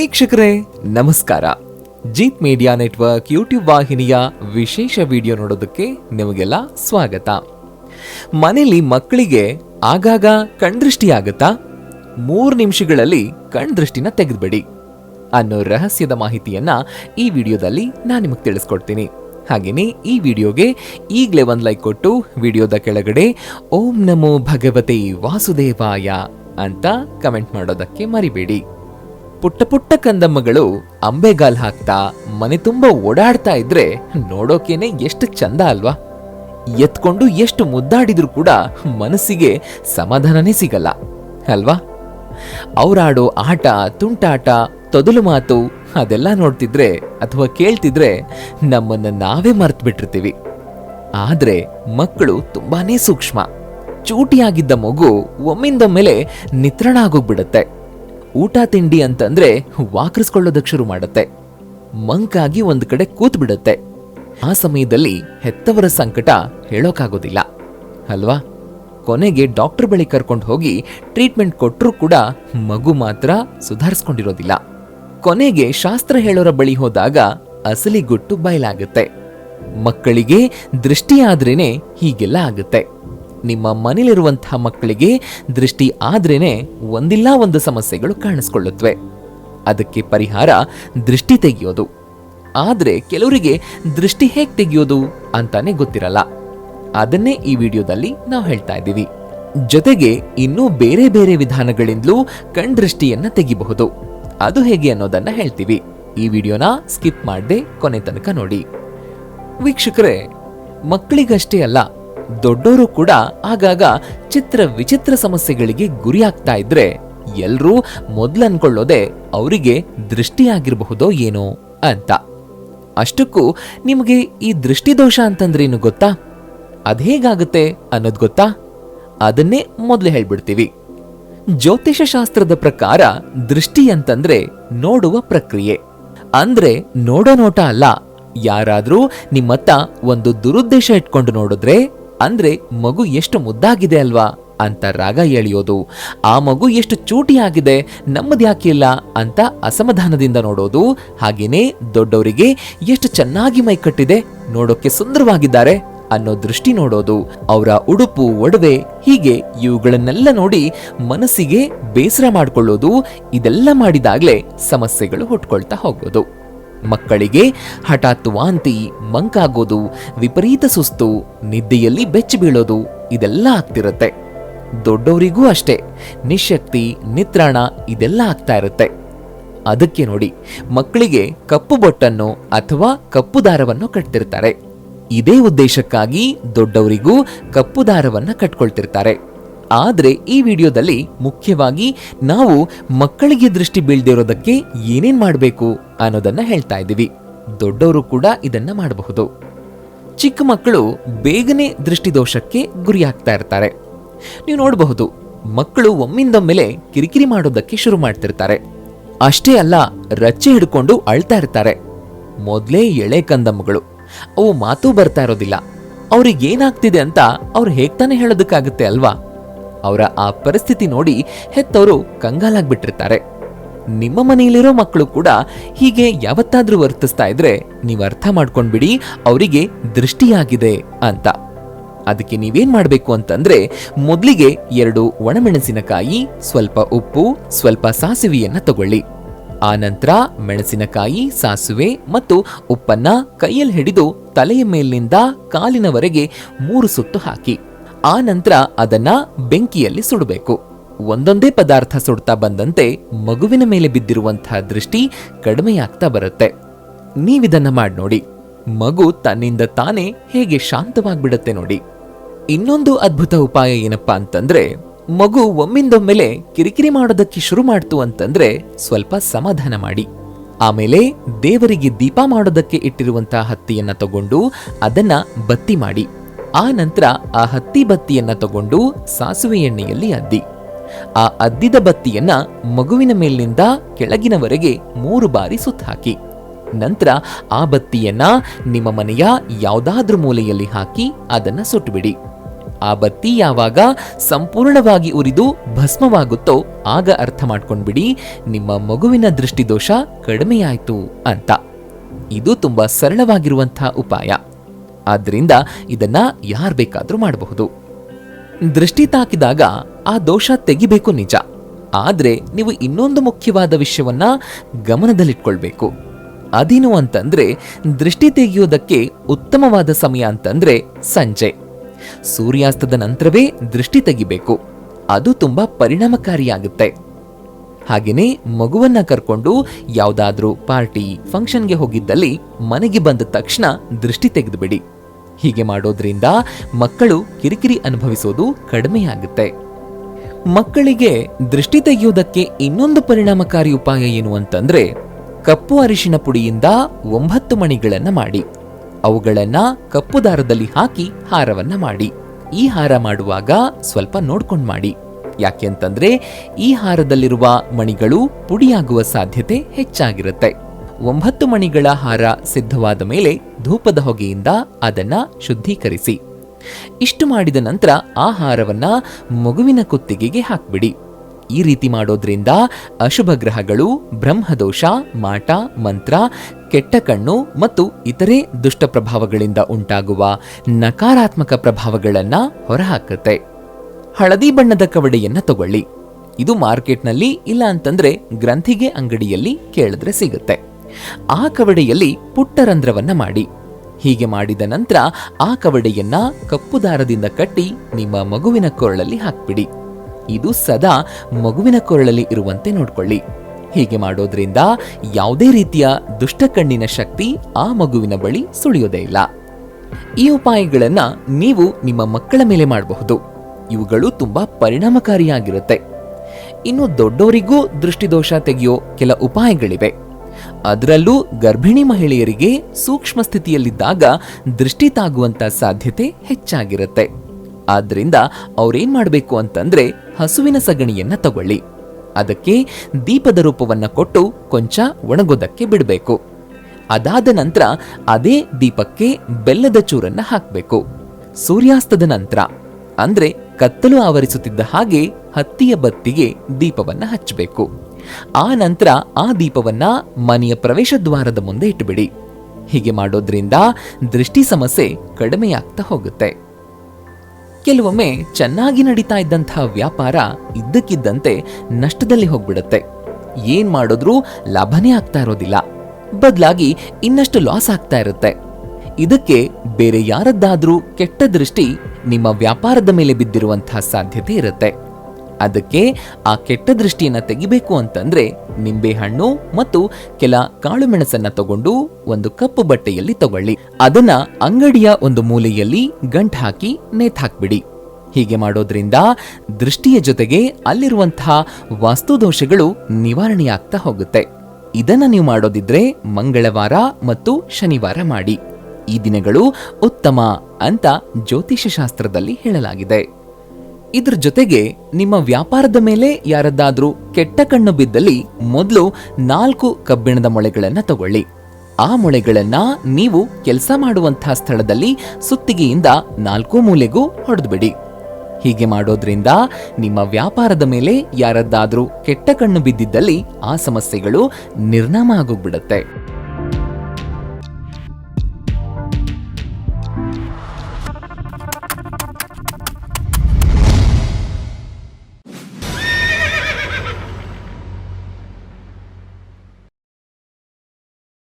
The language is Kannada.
ವೀಕ್ಷಕರೇ, ನಮಸ್ಕಾರ. ಜೀತ್ ಮೀಡಿಯಾ ನೆಟ್ವರ್ಕ್ ಯೂಟ್ಯೂಬ್ ವಾಹಿನಿಯ ವಿಶೇಷ ವಿಡಿಯೋ ನೋಡೋದಕ್ಕೆ ನಿಮಗೆಲ್ಲ ಸ್ವಾಗತ. ಮನೆಯಲ್ಲಿ ಮಕ್ಕಳಿಗೆ ಆಗಾಗ ಕಣ್ದೃಷ್ಟಿ ಆಗುತ್ತಾ? ಮೂರು ನಿಮಿಷಗಳಲ್ಲಿ ಕಣ್ದೃಷ್ಟಿನ ತೆಗೆದುಬಿಡಿ. ಅನ್ನೋ ರಹಸ್ಯದ ಮಾಹಿತಿಯನ್ನ ಈ ವಿಡಿಯೋದಲ್ಲಿ ನಾನು ನಿಮಗೆ ತಿಳಿಸ್ಕೊಡ್ತೀನಿ. ಹಾಗೆಯೇ ಈ ವಿಡಿಯೋಗೆ ಈಗಲೇ ಒಂದು ಲೈಕ್ ಕೊಟ್ಟು ವಿಡಿಯೋದ ಕೆಳಗಡೆ ಓಂ ನಮೋ ಭಗವತೆ ವಾಸುದೇವಾಯ ಅಂತ ಕಮೆಂಟ್ ಮಾಡೋದಕ್ಕೆ ಮರಿಬೇಡಿ. ಪುಟ್ಟ ಪುಟ್ಟ ಕಂದಮ್ಮಗಳು ಅಂಬೆಗಾಲ್ ಹಾಕ್ತಾ ಮನೆ ತುಂಬ ಓಡಾಡ್ತಾ ಇದ್ರೆ ನೋಡೋಕೇನೆ ಎಷ್ಟು ಚಂದ ಅಲ್ವಾ? ಎತ್ಕೊಂಡು ಎಷ್ಟು ಮುದ್ದಾಡಿದ್ರು ಕೂಡ ಮನಸ್ಸಿಗೆ ಸಮಾಧಾನನೇ ಸಿಗಲ್ಲ, ಅಲ್ವಾ? ಅವ್ರಾಡೋ ಆಟ, ತುಂಟಾಟ, ತೊದಲು ಮಾತು ಅದೆಲ್ಲ ನೋಡ್ತಿದ್ರೆ ಅಥವಾ ಕೇಳ್ತಿದ್ರೆ ನಮ್ಮನ್ನ ನಾವೇ ಮರ್ತು ಬಿಟ್ಟಿರ್ತೀವಿ ಆದ್ರೆ ಮಕ್ಕಳು ತುಂಬಾನೇ ಸೂಕ್ಷ್ಮ. ಚೂಟಿಯಾಗಿದ್ದ ಮಗು ಒಮ್ಮಿಂದೊಮ್ಮೆಲೆ ನಿತ್ರಣ ಆಗೋಗ್ಬಿಡತ್ತೆ. ಊಟ ತಿಂಡಿ ಅಂತಂದ್ರೆ ವಾಕರಿಸ್ಕೊಳ್ಳೋದಕ್ಕೆ ಶುರು ಮಾಡುತ್ತೆ. ಮಂಕಾಗಿ ಒಂದು ಕಡೆ ಕೂತ್ ಬಿಡುತ್ತೆ ಆ ಸಮಯದಲ್ಲಿ ಹೆತ್ತವರ ಸಂಕಟ ಹೇಳೋಕ್ಕಾಗೋದಿಲ್ಲ ಅಲ್ವಾ? ಕೊನೆಗೆ ಡಾಕ್ಟರ್ ಬಳಿ ಕರ್ಕೊಂಡು ಹೋಗಿ ಟ್ರೀಟ್ಮೆಂಟ್ ಕೊಟ್ಟರೂ ಕೂಡ ಮಗು ಮಾತ್ರ ಸುಧಾರಿಸ್ಕೊಂಡಿರೋದಿಲ್ಲ. ಕೊನೆಗೆ ಶಾಸ್ತ್ರ ಹೇಳೋರ ಬಳಿ ಹೋದಾಗ ಅಸಲಿ ಗುಟ್ಟು ಬಯಲಾಗುತ್ತೆ. ಮಕ್ಕಳಿಗೆ ದೃಷ್ಟಿ ಆದ್ರೇನೆ ಹೀಗೆಲ್ಲ ಆಗುತ್ತೆ. ನಿಮ್ಮ ಮನೇಲಿರುವಂತಹ ಮಕ್ಕಳಿಗೆ ದೃಷ್ಟಿ ಆದ್ರೇನೆ ಒಂದಿಲ್ಲ ಒಂದು ಸಮಸ್ಯೆಗಳು ಕಾಣಿಸ್ಕೊಳ್ಳುತ್ತವೆ ಅದಕ್ಕೆ ಪರಿಹಾರ ದೃಷ್ಟಿ ತೆಗೆಯೋದು. ಆದರೆ ಕೆಲವರಿಗೆ ದೃಷ್ಟಿ ಹೇಗೆ ತೆಗೆಯೋದು ಅಂತಾನೆ ಗೊತ್ತಿರಲ್ಲ. ಅದನ್ನೇ ಈ ವಿಡಿಯೋದಲ್ಲಿ ನಾವು ಹೇಳ್ತಾ ಇದ್ದೀವಿ. ಜೊತೆಗೆ ಇನ್ನೂ ಬೇರೆ ಬೇರೆ ವಿಧಾನಗಳಿಂದಲೂ ಕಣ್ದೃಷ್ಟಿಯನ್ನ ತೆಗಿಬಹುದು. ಅದು ಹೇಗೆ ಅನ್ನೋದನ್ನ ಹೇಳ್ತೀವಿ. ಈ ವಿಡಿಯೋನ ಸ್ಕಿಪ್ ಮಾಡದೆ ಕೊನೆ ತನಕ ನೋಡಿ. ವೀಕ್ಷಕರೇ, ಮಕ್ಕಳಿಗಷ್ಟೇ ಅಲ್ಲ ದೊಡ್ಡವರು ಕೂಡ ಆಗಾಗ ಚಿತ್ರ ವಿಚಿತ್ರ ಸಮಸ್ಯೆಗಳಿಗೆ ಗುರಿಯಾಗ್ತಾ ಇದ್ರೆ ಎಲ್ರೂ ಮೊದ್ಲು ಅನ್ಕೊಳ್ಳೋದೆ ಅವರಿಗೆ ದೃಷ್ಟಿಯಾಗಿರಬಹುದೋ ಏನೋ ಅಂತ. ಅಷ್ಟಕ್ಕೂ ನಿಮಗೆ ಈ ದೃಷ್ಟಿದೋಷ ಅಂತಂದ್ರೇನು ಗೊತ್ತಾ? ಅದೇಗಾಗುತ್ತೆ ಅನ್ನೋದು ಗೊತ್ತಾ? ಅದನ್ನೇ ಮೊದಲು ಹೇಳ್ಬಿಡ್ತೀವಿ. ಜ್ಯೋತಿಷ ಶಾಸ್ತ್ರದ ಪ್ರಕಾರ ದೃಷ್ಟಿ ಅಂತಂದ್ರೆ ನೋಡುವ ಪ್ರಕ್ರಿಯೆ. ಅಂದ್ರೆ ನೋಡೋ ನೋಟ ಅಲ್ಲ. ಯಾರಾದ್ರೂ ನಿಮ್ಮತ್ತ ಒಂದು ದುರುದ್ದೇಶ ಇಟ್ಕೊಂಡು ನೋಡಿದ್ರೆ ಅಂದ್ರೆ ಮಗು ಎಷ್ಟು ಮುದ್ದಾಗಿದೆ ಅಲ್ವಾ ಅಂತ ರಾಗ ಎಳೆಯೋದು. ಆ ಮಗು ಎಷ್ಟು ಚೂಟಿಯಾಗಿದೆ ನಮ್ಮದ್ಯಾಕಿಲ್ಲ ಅಂತ ಅಸಮಾಧಾನದಿಂದ ನೋಡೋದು. ಹಾಗೇನೇ ದೊಡ್ಡವರಿಗೆ ಎಷ್ಟು ಚೆನ್ನಾಗಿ ಮೈ ಕಟ್ಟಿದೆ, ನೋಡೋಕೆ ಸುಂದರವಾಗಿದ್ದಾರೆ ಅನ್ನೋ ದೃಷ್ಟಿ ನೋಡೋದು. ಅವರ ಉಡುಪು, ಒಡವೆ ಹೀಗೆ ಇವುಗಳನ್ನೆಲ್ಲ ನೋಡಿ ಮನಸ್ಸಿಗೆ ಬೇಸರ ಮಾಡಿಕೊಳ್ಳೋದು, ಇದೆಲ್ಲ ಮಾಡಿದಾಗ್ಲೇ ಸಮಸ್ಯೆಗಳು ಹುಟ್ಕೊಳ್ತಾ ಹೋಗೋದು. ಮಕ್ಕಳಿಗೆ ಹಠಾತ್ ವಾಂತಿ ಮಂಕಾಗೋದು, ವಿಪರೀತ ಸುಸ್ತು, ನಿದ್ದೆಯಲ್ಲಿ ಬೆಚ್ಚಿ ಬೀಳೋದು, ಇದೆಲ್ಲ ಆಗ್ತಿರುತ್ತೆ. ದೊಡ್ಡವರಿಗೂ ಅಷ್ಟೇ, ನಿಶಕ್ತಿ, ನಿತ್ರಾಣ ಇದೆಲ್ಲ ಆಗ್ತಾ ಇರುತ್ತೆ. ಅದಕ್ಕೆ ನೋಡಿ, ಮಕ್ಕಳಿಗೆ ಕಪ್ಪು ಬೊಟ್ಟನ್ನು ಅಥವಾ ಕಪ್ಪು ದಾರವನ್ನು ಕಟ್ತಿರ್ತಾರೆ. ಇದೇ ಉದ್ದೇಶಕ್ಕಾಗಿ ದೊಡ್ಡವರಿಗೂ ಕಪ್ಪು ದಾರವನ್ನು ಕಟ್ಕೊಳ್ತಿರ್ತಾರೆ. ಆದ್ರೆ ಈ ವಿಡಿಯೋದಲ್ಲಿ ಮುಖ್ಯವಾಗಿ ನಾವು ಮಕ್ಕಳಿಗೆ ದೃಷ್ಟಿ ಬೀಳ್ದಿರೋದಕ್ಕೆ ಏನೇನ್ ಮಾಡಬೇಕು ಅನ್ನೋದನ್ನ ಹೇಳ್ತಾ ಇದ್ದೀವಿ. ದೊಡ್ಡವರು ಕೂಡ ಇದನ್ನ ಮಾಡಬಹುದು. ಚಿಕ್ಕ ಮಕ್ಕಳು ಬೇಗನೆ ದೃಷ್ಟಿದೋಷಕ್ಕೆ ಗುರಿಯಾಗ್ತಾ ಇರ್ತಾರೆ. ನೀವು ನೋಡಬಹುದು, ಮಕ್ಕಳು ಒಮ್ಮಿಂದೊಮ್ಮೆಲೆ ಕಿರಿಕಿರಿ ಮಾಡೋದಕ್ಕೆ ಶುರು ಮಾಡ್ತಿರ್ತಾರೆ. ಅಷ್ಟೇ ಅಲ್ಲ ರಚ್ಚೆ ಹಿಡ್ಕೊಂಡು ಅಳ್ತಾ ಇರ್ತಾರೆ. ಮೊದ್ಲೇ ಎಳೆ ಕಂದಮ್ಮಗಳು, ಅವು ಮಾತು ಬರ್ತಾ ಇರೋದಿಲ್ಲ. ಅವ್ರಿಗೇನಾಗ್ತಿದೆ ಅಂತ ಅವ್ರು ಹೇಗ್ತಾನೆ ಹೇಳೋದಕ್ಕಾಗುತ್ತೆ ಅಲ್ವಾ? ಅವರ ಆ ಪರಿಸ್ಥಿತಿ ನೋಡಿ ಹೆತ್ತವರು ಕಂಗಾಲಾಗ್ಬಿಟ್ಟಿರ್ತಾರೆ. ನಿಮ್ಮ ಮನೆಯಲ್ಲಿರೋ ಮಕ್ಕಳು ಕೂಡ ಹೀಗೆ ಯಾವತ್ತಾದ್ರೂ ವರ್ತಿಸ್ತಾ ಇದ್ರೆ ನೀವು ಅರ್ಥ ಮಾಡ್ಕೊಂಡ್ಬಿಡಿ, ಅವರಿಗೆ ದೃಷ್ಟಿಯಾಗಿದೆ ಅಂತ. ಅದಕ್ಕೆ ನೀವೇನ್ ಮಾಡಬೇಕು ಅಂತಂದ್ರೆ ಮೊದಲಿಗೆ ಎರಡು ಒಣಮೆಣಸಿನಕಾಯಿ, ಸ್ವಲ್ಪ ಉಪ್ಪು, ಸ್ವಲ್ಪ ಸಾಸಿವೆಯನ್ನ ತಗೊಳ್ಳಿ. ಆ ನಂತರ ಮೆಣಸಿನಕಾಯಿ, ಸಾಸುವೆ ಮತ್ತು ಉಪ್ಪನ್ನ ಕೈಯಲ್ಲಿ ಹಿಡಿದು ತಲೆಯ ಮೇಲಿನಿಂದ ಕಾಲಿನವರೆಗೆ ಮೂರು ಸುತ್ತು ಹಾಕಿ. ಆ ನಂತರ ಅದನ್ನ ಬೆಂಕಿಯಲ್ಲಿ ಸುಡಬೇಕು. ಒಂದೊಂದೇ ಪದಾರ್ಥ ಸುಡ್ತಾ ಬಂದಂತೆ ಮಗುವಿನ ಮೇಲೆ ಬಿದ್ದಿರುವಂತಹ ದೃಷ್ಟಿ ಕಡಿಮೆಯಾಗ್ತಾ ಬರುತ್ತೆ. ನೀವಿದನ್ನ ಮಾಡಿ ನೋಡಿ. ಮಗು ತನ್ನಿಂದ ತಾನೇ ಹೇಗೆ ಶಾಂತವಾಗ್ಬಿಡತ್ತೆ ನೋಡಿ. ಇನ್ನೊಂದು ಅದ್ಭುತ ಉಪಾಯ ಏನಪ್ಪಾ ಅಂತಂದ್ರೆ, ಮಗು ಒಮ್ಮಿಂದೊಮ್ಮೆಲೆ ಕಿರಿಕಿರಿ ಮಾಡೋದಕ್ಕೆ ಶುರು ಮಾಡ್ತು ಅಂತಂದ್ರೆ ಸ್ವಲ್ಪ ಸಮಾಧಾನ ಮಾಡಿ. ಆಮೇಲೆ ದೇವರಿಗೆ ದೀಪ ಮಾಡೋದಕ್ಕೆ ಇಟ್ಟಿರುವಂತಹ ಹತ್ತಿಯನ್ನ ತಗೊಂಡು ಅದನ್ನ ಬತ್ತಿ ಮಾಡಿ. ಆ ನಂತರ ಆ ಹತ್ತಿ ಬತ್ತಿಯನ್ನ ತಗೊಂಡು ಸಾಸುವೆ ಎಣ್ಣೆಯಲ್ಲಿ ಅದ್ದಿ. ಆ ಅದ್ದಿದ ಬತ್ತಿಯನ್ನ ಮಗುವಿನ ಮೇಲಿನಿಂದ ಕೆಳಗಿನವರೆಗೆ ಮೂರು ಬಾರಿ ಸುತ್ತಾಕಿ. ನಂತರ ಆ ಬತ್ತಿಯನ್ನ ನಿಮ್ಮ ಮನೆಯ ಯಾವುದಾದ್ರೂ ಮೂಲೆಯಲ್ಲಿ ಹಾಕಿ ಅದನ್ನ ಸುಟ್ಟುಬಿಡಿ ಆ ಬತ್ತಿ ಯಾವಾಗ ಸಂಪೂರ್ಣವಾಗಿ ಉರಿದು ಭಸ್ಮವಾಗುತ್ತೋ ಆಗ ಅರ್ಥ ಮಾಡ್ಕೊಂಡ್ಬಿಡಿ, ನಿಮ್ಮ ಮಗುವಿನ ದೃಷ್ಟಿದೋಷ ಕಡಿಮೆಯಾಯಿತು ಅಂತ. ಇದು ತುಂಬಾ ಸರಳವಾಗಿರುವಂತಹ ಉಪಾಯ. ಆದ್ರಿಂದ ಇದನ್ನ ಯಾರು ಬೇಕಾದರೂ ಮಾಡಬಹುದು. ದೃಷ್ಟಿ ತಾಕಿದಾಗ ಆ ದೋಷ ತೆಗಿಬೇಕು ನಿಜ. ಆದರೆ ನೀವು ಇನ್ನೊಂದು ಮುಖ್ಯವಾದ ವಿಷಯವನ್ನ ಗಮನದಲ್ಲಿಟ್ಕೊಳ್ಬೇಕು. ಅದೇನು ಅಂತಂದ್ರೆ ದೃಷ್ಟಿ ತೆಗೆಯೋದಕ್ಕೆ ಉತ್ತಮವಾದ ಸಮಯ ಅಂತಂದ್ರೆ ಸಂಜೆ. ಸೂರ್ಯಾಸ್ತದ ನಂತರವೇ ದೃಷ್ಟಿ ತೆಗಿಬೇಕು. ಅದು ತುಂಬಾ ಪರಿಣಾಮಕಾರಿಯಾಗುತ್ತೆ. ಹಾಗೇನೆ ಮಗುವನ್ನ ಕರ್ಕೊಂಡು ಯಾವುದಾದ್ರೂ ಪಾರ್ಟಿ, ಫಂಕ್ಷನ್ಗೆ ಹೋಗಿದ್ದಲ್ಲಿ ಮನೆಗೆ ಬಂದ ತಕ್ಷಣ ದೃಷ್ಟಿ ತೆಗೆದುಬಿಡಿ. ಹೀಗೆ ಮಾಡೋದ್ರಿಂದ ಮಕ್ಕಳು ಕಿರಿಕಿರಿ ಅನುಭವಿಸೋದು ಕಡಿಮೆಯಾಗುತ್ತೆ ಮಕ್ಕಳಿಗೆ ದೃಷ್ಟಿ ತೆಗೆಯೋದಕ್ಕೆ ಇನ್ನೊಂದು ಪರಿಣಾಮಕಾರಿ ಉಪಾಯ ಏನು ಅಂತಂದ್ರೆ ಕಪ್ಪು ಅರಿಶಿನ ಪುಡಿಯಿಂದ ಒಂಬತ್ತು ಮಣಿಗಳನ್ನ ಮಾಡಿ. ಅವುಗಳನ್ನ ಕಪ್ಪು ದಾರದಲ್ಲಿ ಹಾಕಿ ಹಾರವನ್ನ ಮಾಡಿ. ಈ ಹಾರ ಮಾಡುವಾಗ ಸ್ವಲ್ಪ ನೋಡ್ಕೊಂಡು ಮಾಡಿ. ಯಾಕೆಂತಂದ್ರೆ ಈ ಹಾರದಲ್ಲಿರುವ ಮಣಿಗಳು ಪುಡಿಯಾಗುವ ಸಾಧ್ಯತೆ ಹೆಚ್ಚಾಗಿರುತ್ತೆ. ಒಂಬತ್ತು ಮಣಿಗಳ ಹಾರ ಸಿದ್ಧವಾದ ಮೇಲೆ ಧೂಪದ ಹೊಗೆಯಿಂದ ಅದನ್ನ ಶುದ್ಧೀಕರಿಸಿ. ಇಷ್ಟು ಮಾಡಿದ ನಂತರ ಆಹಾರವನ್ನ ಹಾರವನ್ನ ಮಗುವಿನ ಕುತ್ತಿಗೆಗೆ ಹಾಕ್ಬಿಡಿ. ಈ ರೀತಿ ಮಾಡೋದ್ರಿಂದ ಅಶುಭ ಗ್ರಹಗಳು, ಬ್ರಹ್ಮದೋಷ, ಮಾಟ, ಮಂತ್ರ, ಕೆಟ್ಟ ಕಣ್ಣು ಮತ್ತು ಇತರೆ ದುಷ್ಟ ಪ್ರಭಾವಗಳಿಂದ ಉಂಟಾಗುವ ನಕಾರಾತ್ಮಕ ಪ್ರಭಾವಗಳನ್ನ ಹೊರಹಾಕುತ್ತೆ. ಹಳದಿ ಬಣ್ಣದ ಕವಡೆಯನ್ನ ತಗೊಳ್ಳಿ. ಇದು ಮಾರ್ಕೆಟ್ನಲ್ಲಿ ಇಲ್ಲ ಅಂತಂದ್ರೆ ಗ್ರಂಥಿಗೆ ಅಂಗಡಿಯಲ್ಲಿ ಕೇಳಿದ್ರೆ ಸಿಗುತ್ತೆ. ಆ ಕವಡೆಯಲ್ಲಿ ಪುಟ್ಟ ರಂಧ್ರವನ್ನ ಮಾಡಿ. ಹೀಗೆ ಮಾಡಿದ ನಂತರ ಆ ಕವಡೆಯನ್ನ ಕಪ್ಪು ದಾರದಿಂದ ಕಟ್ಟಿ ನಿಮ್ಮ ಮಗುವಿನ ಕೊರಳಲ್ಲಿ ಹಾಕ್ಬಿಡಿ. ಇದು ಸದಾ ಮಗುವಿನ ಕೊರಳಲ್ಲಿ ಇರುವಂತೆ ನೋಡ್ಕೊಳ್ಳಿ. ಹೀಗೆ ಮಾಡೋದ್ರಿಂದ ಯಾವುದೇ ರೀತಿಯ ದುಷ್ಟ ಕಣ್ಣಿನ ಶಕ್ತಿ ಆ ಮಗುವಿನ ಬಳಿ ಸುಳಿಯೋದೇ ಇಲ್ಲ. ಈ ಉಪಾಯಗಳನ್ನ ನೀವು ನಿಮ್ಮ ಮಕ್ಕಳ ಮೇಲೆ ಮಾಡಬಹುದು. ಇವುಗಳು ತುಂಬಾ ಪರಿಣಾಮಕಾರಿಯಾಗಿರುತ್ತೆ. ಇನ್ನು ದೊಡ್ಡವರಿಗೂ ದೃಷ್ಟಿದೋಷ ತೆಗೆಯೋ ಕೆಲ ಉಪಾಯಗಳಿವೆ. ಅದರಲ್ಲೂ ಗರ್ಭಿಣಿ ಮಹಿಳೆಯರಿಗೆ ಸೂಕ್ಷ್ಮ ಸ್ಥಿತಿಯಲ್ಲಿದ್ದಾಗ ದೃಷ್ಟಿ ತಾಗುವಂತ ಸಾಧ್ಯತೆ ಹೆಚ್ಚಾಗಿರುತ್ತೆ. ಆದ್ದರಿಂದ ಅವ್ರೇನ್ ಮಾಡಬೇಕು ಅಂತಂದ್ರೆ ಹಸುವಿನ ಸಗಣಿಯನ್ನ ತಗೊಳ್ಳಿ. ಅದಕ್ಕೆ ದೀಪದ ರೂಪವನ್ನ ಕೊಟ್ಟು ಕೊಂಚ ಒಣಗೋದಕ್ಕೆ ಬಿಡಬೇಕು. ಅದಾದ ನಂತರ ಅದೇ ದೀಪಕ್ಕೆ ಬೆಲ್ಲದ ಚೂರನ್ನ ಹಾಕಬೇಕು. ಸೂರ್ಯಾಸ್ತದ ನಂತರ. ಅಂದ್ರೆ ಕತ್ತಲು ಆವರಿಸುತ್ತಿದ್ದ ಹಾಗೆ ಹತ್ತಿಯ ಬತ್ತಿಗೆ ದೀಪವನ್ನು ಹಚ್ಚಬೇಕು. ಆ ನಂತರ ಆ ದೀಪವನ್ನ ಮನೆಯ ಪ್ರವೇಶ ದ್ವಾರದ ಮುಂದೆ ಇಟ್ಟುಬಿಡಿ. ಹೀಗೆ ಮಾಡೋದ್ರಿಂದ ದೃಷ್ಟಿ ಸಮಸ್ಯೆ ಕಡಿಮೆಯಾಗ್ತಾ ಹೋಗುತ್ತೆ. ಕೆಲವೊಮ್ಮೆ ಚೆನ್ನಾಗಿ ನಡೀತಾ ಇದ್ದಂತಹ ವ್ಯಾಪಾರ ಇದ್ದಕ್ಕಿದ್ದಂತೆ ನಷ್ಟದಲ್ಲಿ ಹೋಗ್ಬಿಡುತ್ತೆ. ಏನ್ ಮಾಡಿದ್ರೂ ಲಾಭನೇ ಆಗ್ತಾ ಇರೋದಿಲ್ಲ. ಬದಲಾಗಿ ಇನ್ನಷ್ಟು ಲಾಸ್ ಆಗ್ತಾ ಇರುತ್ತೆ. ಇದಕ್ಕೆ ಬೇರೆ ಯಾರದ್ದಾದ್ರೂ ಕೆಟ್ಟ ದೃಷ್ಟಿ ನಿಮ್ಮ ವ್ಯಾಪಾರದ ಮೇಲೆ ಬಿದ್ದಿರುವಂತಹ ಸಾಧ್ಯತೆ ಇರುತ್ತೆ. ಅದಕ್ಕೆ ಆ ಕೆಟ್ಟ ದೃಷ್ಟಿಯನ್ನು ತೆಗಿಬೇಕು ಅಂತಂದ್ರೆ ನಿಂಬೆಹಣ್ಣು ಮತ್ತು ಕೆಲ ಕಾಳು ಮೆಣಸನ್ನ ತಗೊಂಡು ಒಂದು ಕಪ್ಪು ಬಟ್ಟೆಯಲ್ಲಿ ತಗೊಳ್ಳಿ. ಅದನ್ನ ಅಂಗಡಿಯ ಒಂದು ಮೂಲೆಯಲ್ಲಿ ಗಂಟ್ ಹಾಕಿ ನೇತಾಕ್ಬಿಡಿ ಹೀಗೆ ಮಾಡೋದ್ರಿಂದ ದೃಷ್ಟಿಯ ಜೊತೆಗೆ ಅಲ್ಲಿರುವಂತಹ ವಾಸ್ತುದೋಷಗಳು ನಿವಾರಣೆಯಾಗ್ತಾ ಹೋಗುತ್ತೆ. ಇದನ್ನ ನೀವು ಮಾಡೋದಿದ್ರೆ ಮಂಗಳವಾರ ಮತ್ತು ಶನಿವಾರ ಮಾಡಿ. ಈ ದಿನಗಳು ಉತ್ತಮ ಅಂತ ಜ್ಯೋತಿಷ್ಯ ಶಾಸ್ತ್ರದಲ್ಲಿ ಹೇಳಲಾಗಿದೆ. ಇದ್ರ ಜೊತೆಗೆ ನಿಮ್ಮ ವ್ಯಾಪಾರದ ಮೇಲೆ ಯಾರದ್ದಾದ್ರೂ ಕೆಟ್ಟ ಕಣ್ಣು ಬಿದ್ದಲ್ಲಿ ಮೊದಲು ನಾಲ್ಕು ಕಬ್ಬಿಣದ ಮೊಳೆಗಳನ್ನು ತಗೊಳ್ಳಿ. ಆ ಮೊಳೆಗಳನ್ನ ನೀವು ಕೆಲಸ ಮಾಡುವಂತಹ ಸ್ಥಳದಲ್ಲಿ ಸುತ್ತಿಗೆಯಿಂದ ನಾಲ್ಕು ಮೂಲೆಗೂ ಹೊಡೆದ್ಬಿಡಿ. ಹೀಗೆ ಮಾಡೋದ್ರಿಂದ ನಿಮ್ಮ ವ್ಯಾಪಾರದ ಮೇಲೆ ಯಾರದ್ದಾದ್ರೂ ಕೆಟ್ಟ ಕಣ್ಣು ಬಿದ್ದಿದ್ದಲ್ಲಿ ಆ ಸಮಸ್ಯೆಗಳು ನಿರ್ನಾಮ ಆಗೋಗ್ಬಿಡತ್ತೆ.